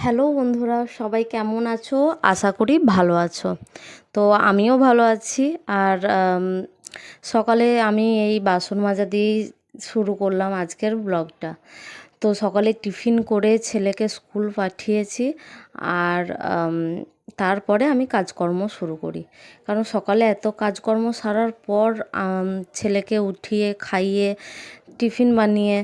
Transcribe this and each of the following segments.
Hello বন্ধুরা, সবাই কেমন আছো? আশা করি ভালো আছো। তো আমিও ভালো আছি আর সকালে আমি এই বাসন মাজা দিয়েই শুরু করলাম আজকের ব্লগটা। তো সকালে টিফিন করে ছেলেকে স্কুল পাঠিয়েছি আর তারপরে আমি কাজকর্ম শুরু করি। কারণ সকালে এত কাজকর্ম সারার পর ছেলেকে উঠিয়ে, খাইয়ে টিফিন বানিয়ে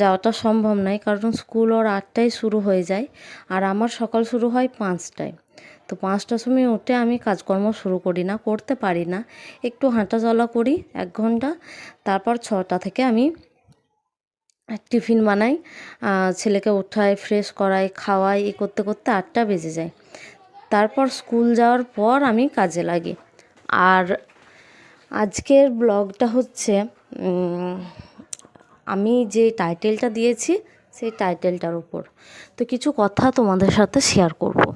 যাওয়াটা সম্ভব নয়, কারণ স্কুল ওর আটটায় শুরু হয়ে যায় আর আমার সকাল শুরু হয় পাঁচটায়। তো পাঁচটার সময় উঠে আমি কাজকর্ম শুরু করি না, করতে পারি না। একটু হাঁটা চলা করি এক ঘণ্টা, তারপর ছটা থেকে আমি টিফিন বানাই ছেলেকে ওঠাই ফ্রেশ করাই, খাওয়াই, এ করতে করতে আটটা বেজে যায়। তারপর স্কুল যাওয়ার পর আমি কাজে লাগি। আর আজকের ব্লগটা হচ্ছে আমি যে টাইটেলটা দিয়েছি, সেই টাইটেলটার উপর। তো কিছু কথা তোমাদের সাথে শেয়ার করব।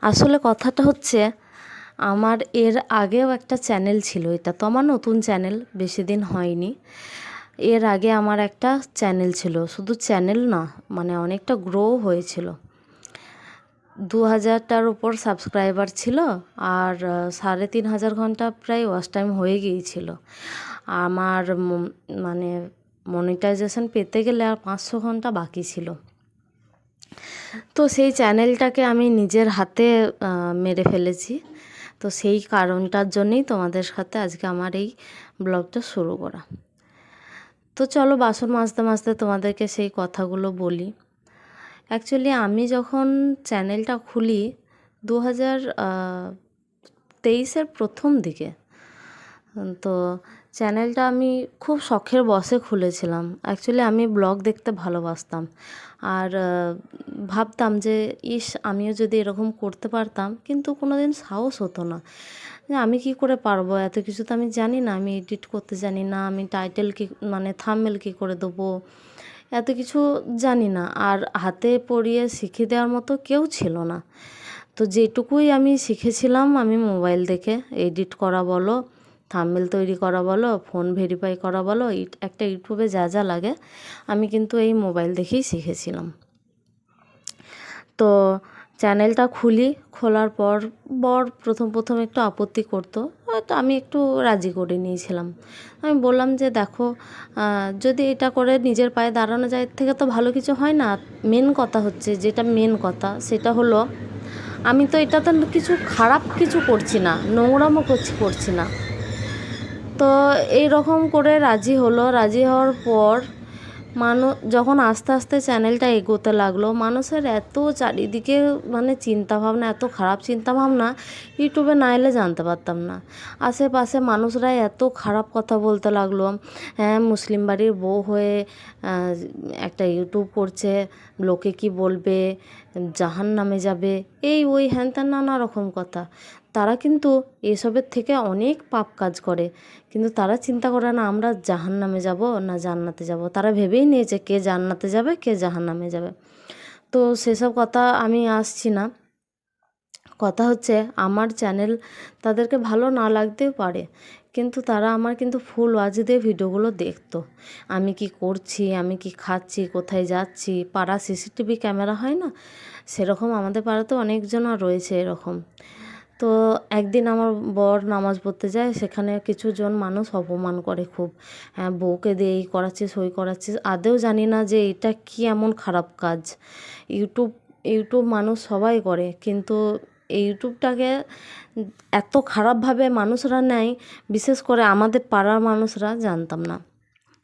আসলে কথাটা হচ্ছে, আমার এর আগেও একটা চ্যানেল ছিল এটা। তো আমার নতুন চ্যানেল বেশি দিন হয়নি। এর আগে আমার একটা চ্যানেল ছিল। শুধু চ্যানেল না মানে অনেকটা গ্রো হয়েছিল। দু হাজারটার উপর সাবস্ক্রাইবার ছিল, আর, সাড়ে তিন হাজার ঘণ্টা প্রায় ওয়াচ টাইম হয়ে গিয়েছিল। আমার মানে মনিটাইজেশন পেতে গেলে আর পাঁচশো ঘণ্টা বাকি ছিল। তো সেই চ্যানেলটাকে আমি নিজের হাতে মেরে ফেলেছি। তো সেই কারণটার জন্যই তোমাদের সাথে আজকে আমার এই ব্লগটা শুরু করা। তো চলো বাসন মাজতে মাজতে তোমাদেরকে সেই কথাগুলো বলি। অ্যাকচুয়ালি আমি যখন চ্যানেলটা খুলি দু হাজার তেইশের প্রথম দিকে, তো চ্যানেলটা আমি খুব শখের বসে খুলেছিলাম। অ্যাকচুয়ালি আমি ব্লগ দেখতে ভালোবাসতাম। আর ভাবতাম যে, ইস, আমিও যদি এরকম করতে পারতাম, কিন্তু কোনো দিন সাহস হতো না। আমি কি করে পারব? এত কিছু তো আমি জানি না। আমি এডিট করতে জানি না। আমি টাইটেল কি মানে থাম্বনেল কি করে দেবো? এত কিছু জানি না। আর হাতে পড়িয়ে শিখিয়ে দেওয়ার মতো কেউ ছিল না। তো যেটুকুই আমি শিখেছিলাম, আমি মোবাইল দেখে এডিট করা বলো থাম্বনেল তৈরি করা বলো ফোন ভেরিফাই করা বলো একটা ইউটিউবে যা যা লাগে, আমি কিন্তু এই মোবাইল দেখেই শিখেছিলাম। তো চ্যানেলটা খুলি, খোলার পর বর প্রথম প্রথম একটু আপত্তি করতো, হয়তো আমি একটু রাজি করে নিয়েছিলাম। আমি বললাম যে দেখো যদি এটা করে নিজের পায়ে দাঁড়ানো যায় থেকে তো ভালো কিছু হয় না। মেন কথা হচ্ছে, যেটা মেন কথা, সেটা হলো, আমি তো এটাতে কিছু খারাপ কিছু করছি না নোংরামো করছি করছি না। তো এই রকম করে রাজি হলো। রাজি হওয়ার পর মানুষ যখন আস্তে আস্তে চ্যানেলটা এগোতে লাগল, মানুষের এত চারিদিকে মানে চিন্তা ভাবনা এত খারাপ চিন্তা ভাবনা ইউটিউবে না এলে জানতে পারতাম না। আশেপাশে মানুষরা এত খারাপ কথা বলতে লাগল। হ্যাঁ মুসলিম বাড়ির বউ হয়ে একটা ইউটিউব করছে, লোকে কি বলবে জাহান নামে যাবে, এই ওই হ্যান ত্যান নানা রকম কথা। তারা কিন্তু এসবের থেকে অনেক পাপ কাজ করে। কিন্তু তারা চিন্তা করে না, আমরা জাহান নামে যাব না জান্নাতে যাব। তারা ভেবেই নিয়েছে কে জান্নাতে যাবে, কে জাহান নামে যাবে। তো সেসব কথা আমি আসছি না। কথা হচ্ছে, আমার চ্যানেল তাদেরকে ভালো না লাগতেও পারে। কিন্তু তারা আমার কিন্তু ফুল ওয়াচ দিয়ে ভিডিওগুলো দেখতো। আমি কি করছি, আমি কি খাচ্ছি, কোথায় যাচ্ছি? পাড়া সিসিটিভি ক্যামেরা হয় না? সেরকম আমাদের পাড়াতে অনেকজন রয়েছে এরকম। তো একদিন আমার বর নামাজ পড়তে যায়, সেখানে কিছু জন মানুষ অপমান করে খুব। হ্যাঁ বউকে দিয়ে এই করাচ্ছিস, ওই করাচ্ছিস। আদেও জানি না যে এটা কি এমন খারাপ কাজ। ইউটিউব ইউটিউব মানুষ সবাই করে, কিন্তু এই ইউটিউবটাকে এত খারাপভাবে মানুষরা নেয়, বিশেষ করে আমাদের পাড়ার মানুষরা, জানতাম না।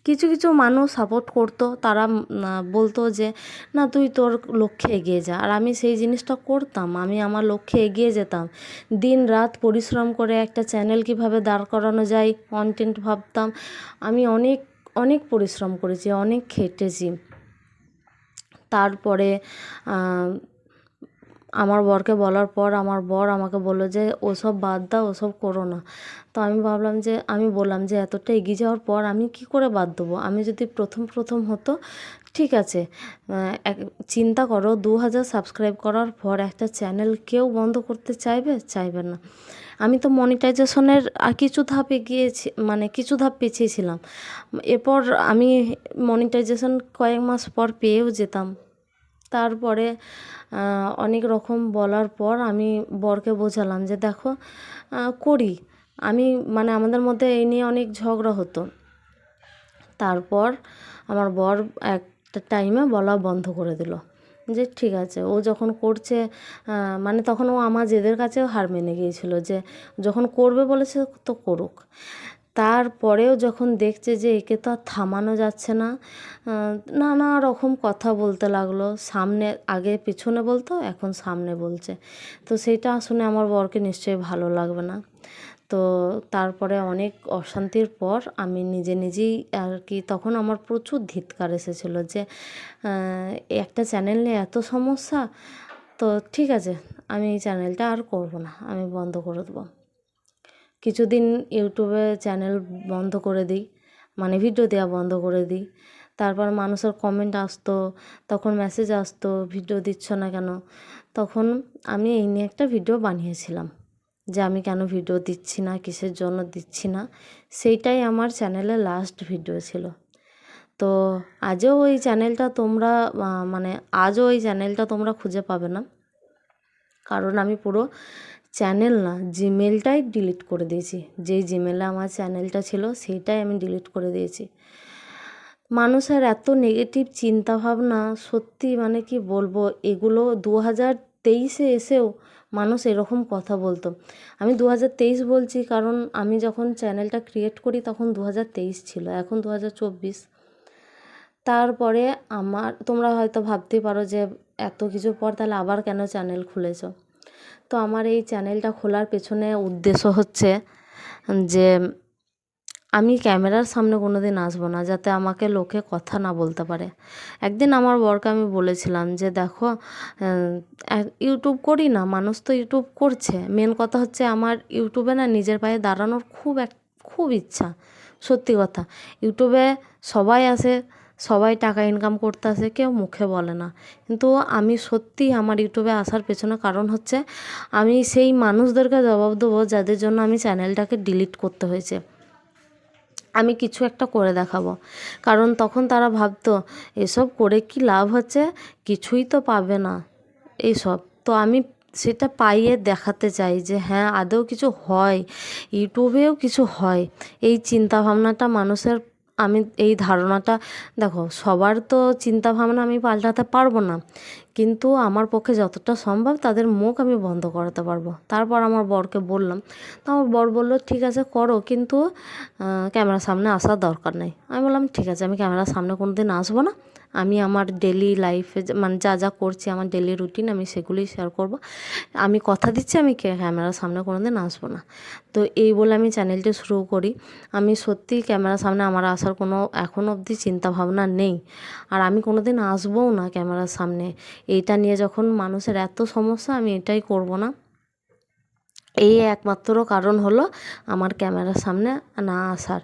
কিছু কিছু মানুষ সাপোর্ট করতো। তারা বলতো যে, না, তুই তোর লক্ষ্যে এগিয়ে যা। আর আমি সেই জিনিসটা করতাম। আমি আমার লক্ষ্যে এগিয়ে যেতাম। দিন রাত পরিশ্রম করে একটা চ্যানেল কীভাবে দাঁড় করানো যায় কন্টেন্ট ভাবতাম। আমি অনেক অনেক পরিশ্রম করেছি, অনেক খেটেছি। তারপরে আমার বরকে বলার পর আমার বর আমাকে বলল যে, ওসব বাদ দাও, ওসব করো না। তো আমি ভাবলাম যে, আমি বললাম যে, এতটা এগিয়ে যাওয়ার পর আমি কি করে বাদ দেবো? আমি যদি প্রথম প্রথম হতো, ঠিক আছে এক, চিন্তা করো, দু হাজার সাবস্ক্রাইব করার পর একটা চ্যানেল কেউ বন্ধ করতে চাইবে? চাইবে না। আমি তো মনিটাইজেশনের কিছু ধাপ এগিয়েছি মানে কিছু ধাপ পিছিয়ে ছিলাম এরপর আমি মনিটাইজেশন কয়েক মাস পর পেয়েও যেতাম। তারপরে অনেক রকম বলার পর আমি বরকে বোঝালাম যে দেখো করি। আমি মানে আমাদের মধ্যে এই নিয়ে অনেক ঝগড়া হতো। তারপর আমার বর একটা টাইমে বলা বন্ধ করে দিল যে ঠিক আছে, ও যখন করছে মানে তখন ও আমার জেদের কাছেও হার মেনে গিয়েছিল যে যখন করবে বলেছে তো করুক। তারপরেও যখন দেখছে যে একে তো আর থামানো যাচ্ছে না নানা রকম কথা বলতে লাগল। সামনে, আগে পিছনে বলতো, এখন সামনে বলছে। তো সেটা শুনে আমার বরকে নিশ্চয়ই ভালো লাগবে না। তো তারপরে অনেক অশান্তির পর আমি নিজে নিজেই আর কি, তখন আমার প্রচুর ধিৎকার এসেছিল যে একটা চ্যানেল নিয়ে এত সমস্যা, তো ঠিক আছে, আমি এই চ্যানেলটা আর করব না, আমি বন্ধ করে দেবো। কিছুদিন ইউটিউবে চ্যানেল বন্ধ করে দিই মানে ভিডিও দেওয়া বন্ধ করে দিই। তারপর মানুষের কমেন্ট আসতো, তখন মেসেজ আসতো, ভিডিও দিচ্ছ না কেন? তখন আমি এই নিয়ে একটা ভিডিও বানিয়েছিলাম, যে আমি কেন ভিডিও দিচ্ছি না, কিসের জন্য দিচ্ছি না? সেইটাই আমার চ্যানেলের লাস্ট ভিডিও ছিল। তো আজও ওই চ্যানেলটা তোমরা মানে আজও ওই চ্যানেলটা তোমরা খুঁজে পাবে না। কারণ আমি পুরো চ্যানেল না জিমেলটাই ডিলিট করে দিয়েছি। যেই জিমেলে আমার চ্যানেলটা ছিল, সেইটাই আমি ডিলিট করে দিয়েছি। মানুষের এত নেগেটিভ চিন্তাভাবনা, সত্যি মানে কি বলব, এগুলো দু হাজার তেইশে এসেও মানুষ এরকম কথা বলতো। আমি দু হাজার তেইশ বলছি কারণ আমি যখন চ্যানেলটা ক্রিয়েট করি তখন দু হাজার তেইশ ছিল, এখন দু হাজার চব্বিশ। তারপরে আমার, তোমরা হয়তো ভাবতেই পারো যে এত কিছু পর তাহলে আবার কেন চ্যানেল খুলেছো? তো আমার এই চ্যানেলটা খোলার পেছনে উদ্দেশ্য হচ্ছে যে আমি ক্যামেরার সামনে কোনো দিন আসব না যাতে আমাকে লোকে কথা না বলতে পারে। একদিন আমার বরকে আমি বলেছিলাম যে, দেখো ইউটিউব করি না, মানুষ তো ইউটিউব করছে। মেন কথা হচ্ছে আমার ইউটিউবে না নিজের পায়ে দাঁড়ানোর খুব এক, খুব ইচ্ছা। সত্যি কথা। ইউটিউবে সবাই আসে সবাই টাকা ইনকাম করতে আসে কেউ মুখে বলে না। কিন্তু আমি সত্যি আমার ইউটিউবে আসার পেছনে কারণ হচ্ছে, আমি সেই মানুষদেরকে জবাব দেবো যাদের জন্য আমি চ্যানেলটাকে ডিলিট করতে হয়েছে। আমি কিছু একটা করে দেখাবো। কারণ তখন তারা ভাবতো, এসব করে কি লাভ হচ্ছে? কিছুই তো পাবে না এইসব তো আমি সেটা পাইয়ে দেখাতে চাই যে হ্যাঁ আদৌ কিছু হয়, ইউটিউবেও কিছু হয়। এই চিন্তা ভাবনাটা মানুষের আমি এই ধারণাটা, দেখো, সবার তো চিন্তা ভাবনা আমি পাল্টাতে পারব না। কিন্তু আমার পক্ষে যতটা সম্ভব তাদের মুখ আমি বন্ধ করাতে পারব। তারপর আমার বরকে বললাম, তো আমার বর বলল, ঠিক আছে, করো। কিন্তু ক্যামেরার সামনে আসার দরকার নেই। আমি বললাম, ঠিক আছে, আমি ক্যামেরার সামনে কোনো দিন আসব না। আমি আমার ডেলি লাইফে মানে যা যা করছি, আমার ডেলি রুটিন আমি সেগুলোই শেয়ার করব। আমি কথা দিচ্ছি, আমি ক্যামেরার সামনে কোনো দিন আসব না। তো এই বলে আমি চ্যানেলটি শুরু করি। আমি সত্যিই ক্যামেরার সামনে আমার আসার কোনো, এখন অবধি চিন্তা ভাবনা নেই। আর আমি কোনো দিন আসবও না ক্যামেরার সামনে। এইটা নিয়ে যখন মানুষের এত সমস্যা, আমি এটাই করব না। এই একমাত্র কারণ হলো আমার ক্যামেরার সামনে না আসার।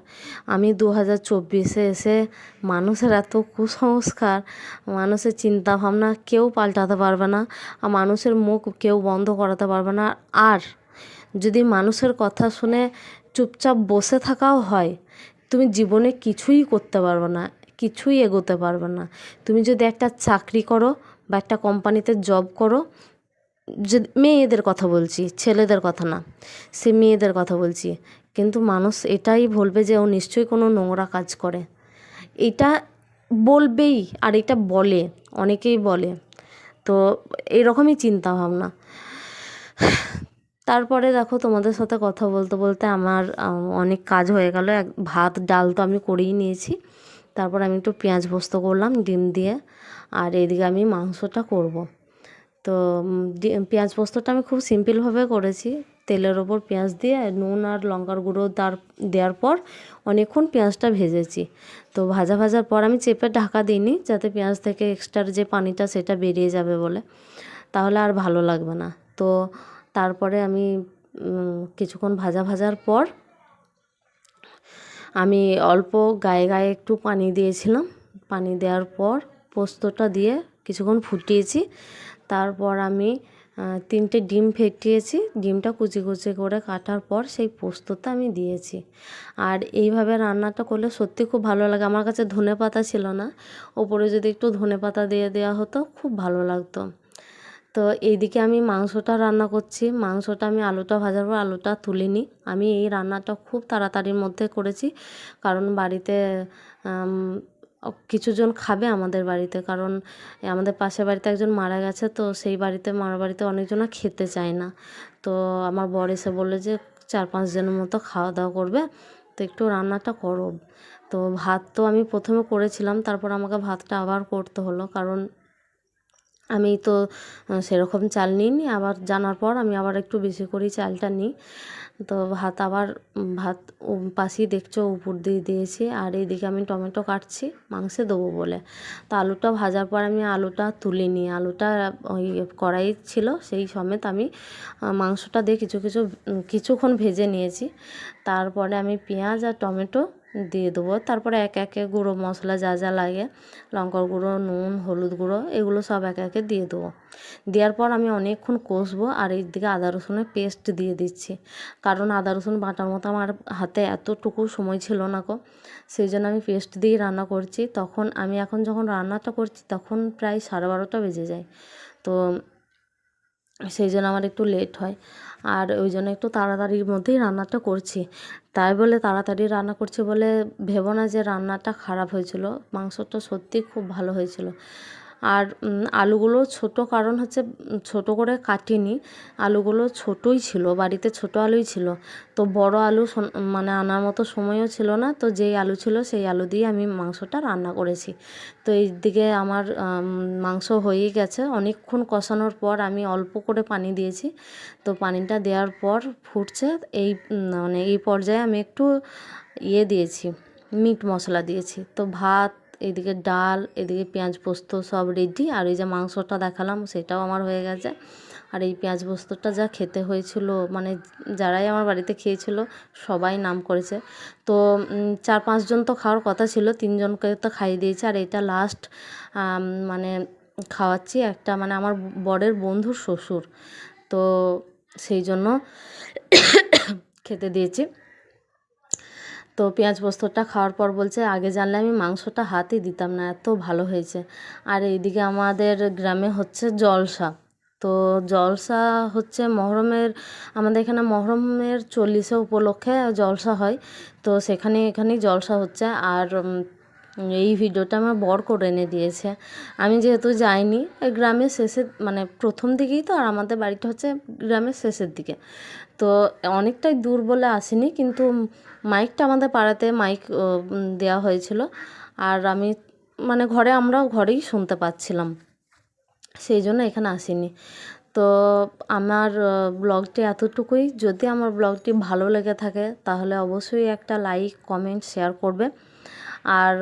আমি দু হাজার চব্বিশে এসে মানুষের এত কুসংস্কার, মানুষের চিন্তা ভাবনা কেউ পাল্টাতে পারবে না, আর মানুষের মুখ কেউ বন্ধ করাতে পারবে না। আর যদি মানুষের কথা শুনে চুপচাপ বসে থাকাও হয়, তুমি জীবনে কিছুই করতে পারবে না, কিছুই এগোতে পারবে না। তুমি যদি একটা চাকরি করো বা একটা কোম্পানিতে জব করো যে মেয়েদের কথা বলছি, ছেলেদের কথা না, সে মেয়েদের কথা বলছি। কিন্তু মানুষ এটাই বলবে যে ও নিশ্চয়ই কোনো নোংরা কাজ করে। এটা বলবেই আর এটা বলে, অনেকেই বলে। তো এরকমই চিন্তা ভাবনা তারপরে দেখো তোমাদের সাথে কথা বলতে বলতে আমার অনেক কাজ হয়ে গেল। এক ভাত, ডাল তো আমি করেই নিয়েছি। তারপর আমি একটু পেঁয়াজ পোস্ত করলাম, ডিম দিয়ে। আর এদিকে আমি মাংসটা করব। তো পেঁয়াজ পোস্তটা আমি খুব সিম্পলভাবে করেছি। তেলের ওপর পেঁয়াজ দিয়ে, নুন আর লঙ্কার গুঁড়ো তার, দেওয়ার পর অনেকক্ষণ পেঁয়াজটা ভেজেছি। তো ভাজা ভাজার পর আমি চেপে ঢাকা দিইনি, যাতে পেঁয়াজ থেকে এক্সট্রার যে পানিটা সেটা বেরিয়ে যাবে বলে। তাহলে আর ভালো লাগবে না। তো তারপরে আমি কিছুক্ষণ ভাজা ভাজার পর আমি অল্প গায়ে গায়ে একটু পানি দিয়েছিলাম। পানি দেওয়ার পর পোস্তটা দিয়ে কিছুক্ষণ ফুটিয়েছি। তারপর আমি তিনটে ডিম ফেটিয়েছি। ডিমটা কুচি কুচি করে কাটার পর সেই পোস্ততে আমি দিয়েছি। আর এইভাবে রান্নাটা করলে সত্যি খুব ভালো লাগে। আমার কাছে ধনে পাতা ছিল না। ওপরে যদি একটু ধনে পাতা দিয়ে দেওয়া হতো, খুব ভালো লাগতো। তো এইদিকে আমি মাংসটা রান্না করছি। মাংসটা আমি আলুটা ভাজার পর আলুটা তুলিনি। আমি এই রান্নাটা খুব তাড়াতাড়ির মধ্যে করেছি। কারণ বাড়িতে কিছুজন খাবে আমাদের বাড়িতে, কারণ আমাদের পাশের বাড়িতে একজন মারা গেছে, তো সেই বাড়িতে মারা বাড়িতে অনেকজনা খেতে চায় না। তো আমার বর এসে বলল যে, চার পাঁচ জনের মতো খাওয়া দাওয়া করবে, তো একটু রান্নাটা করো। তো ভাত তো আমি প্রথমে করেছিলাম, তারপর আমাকে ভাতটা আবার করতে হলো, কারণ আমি তো সেরকম চাল নিইনি। আবার জানার পর আমি আবার একটু বেশি করেই চালটা নিই। তো ভাত আবার ভাত পাশেই দেখছ উপর দিয়ে দিয়েছি। আর এইদিকে আমি টমেটো কাটছি, মাংসে দেবো বলে। তো আলুটা ভাজার পর আমি আলুটা তুলে নিই আলুটা, ওই কড়াই ছিল, সেই সমেত আমি মাংসটা দিয়ে কিছু কিছু কিছুক্ষণ ভেজে নিয়েছি। তারপরে আমি পেঁয়াজ আর টমেটো দিয়ে দেবো। তারপরে এক একে গুঁড়ো মশলা যা যা লাগে, লঙ্কার গুঁড়ো, নুন, হলুদ গুঁড়ো, এগুলো সব এক একে দিয়ে দেবো। দেওয়ার পর আমি অনেকক্ষণ কষবো আর এই দিকে আদা রসুনের পেস্ট দিয়ে দিচ্ছি। কারণ আদা রসুন বাটার মতো আমার হাতে এতটুকু সময় ছিল না গো, সেই জন্য আমি পেস্ট দিয়েই রান্না করছি। তখন আমি এখন যখন রান্নাটা করছি, তখন প্রায় সাড়ে বারোটা বেজে যায়। তো সেই জন্য আমার একটু লেট হয়। আর ওই জন্য একটু তাড়াতাড়ির মধ্যেই রান্নাটা করছি। তাই বলে তাড়াতাড়ি রান্না করছি বলে ভেবো না যে রান্নাটা খারাপ হয়েছিল। মাংসটা সত্যি খুব ভালো হয়েছিল। আর আলুগুলো ছোট কারণ হচ্ছে ছোট করে কাটিনি। আলুগুলো ছোটই ছিল, বাড়িতে ছোট আলুই ছিল। তো বড় আলু মানে আনার মতো সময়ও ছিল না। তো যেই আলু ছিল সেই আলু দিয়ে আমি মাংসটা রান্না করেছি। তো এই দিকে আমার মাংস হয়েই গেছে। অনেকক্ষণ কষানোর পর আমি অল্প করে পানি দিয়েছি। তো পানিটা দেওয়ার পর ফুটছে। এই মানে এই পর্যায়ে আমি একটু ইয়ে দিয়েছি, মিট মশলা দিয়েছি। তো ভাত এদিকে ডাল, এদিকে পেঁয়াজ পোস্ত সব রেডি আর ওই যে মাংসটা দেখালাম সেটাও আমার হয়ে গেছে। আর এই পেঁয়াজ পোস্তটা যা খেতে হয়েছিল মানে যারাই আমার বাড়িতে খেয়েছিল, সবাই নাম করেছে। তো চার পাঁচজন তো খাওয়ার কথা ছিল, তিনজনকে তো খাইয়ে দিয়েছে। আর এটা লাস্ট মানে খাওয়াচ্ছি একটা মানে আমার বরের বন্ধুর শ্বশুর। তো সেই জন্য খেতে দিয়েছি। তো পেঁয়াজ পোস্তটা খাওয়ার পর বলছে, আগে জানলে আমি মাংসটা হাতে দিতাম না, এত ভালো হয়েছে। আর এইদিকে আমাদের গ্রামে হচ্ছে জলসা। তো জলসা হচ্ছে মহরমের, আমাদের এখানে মহরমের চল্লিশে উপলক্ষে জলসা হয়। তো সেখানে এখানেই জলসা হচ্ছে। আর এই ভিডিওটা আমার বর করে এনে দিয়েছে। আমি যেহেতু যাইনি গ্রামের শেষের মানে প্রথম দিকেই তো আর আমাদের বাড়িটা হচ্ছে গ্রামের শেষের দিকে। তো অনেকটাই দূর বলে আসিনি, কিন্তু মাইকটা আমাদের পাড়াতে মাইক দেওয়া হয়েছিল। আর আমি মানে ঘরে আমরাও ঘরেই শুনতে পাচ্ছিলাম। সেই জন্য এখানে আসিনি। তো আমার ব্লগটি এতটুকুই। যদি আমার ব্লগটি ভালো লেগে থাকে, তাহলে অবশ্যই একটা লাইক, কমেন্ট, শেয়ার করবে। আর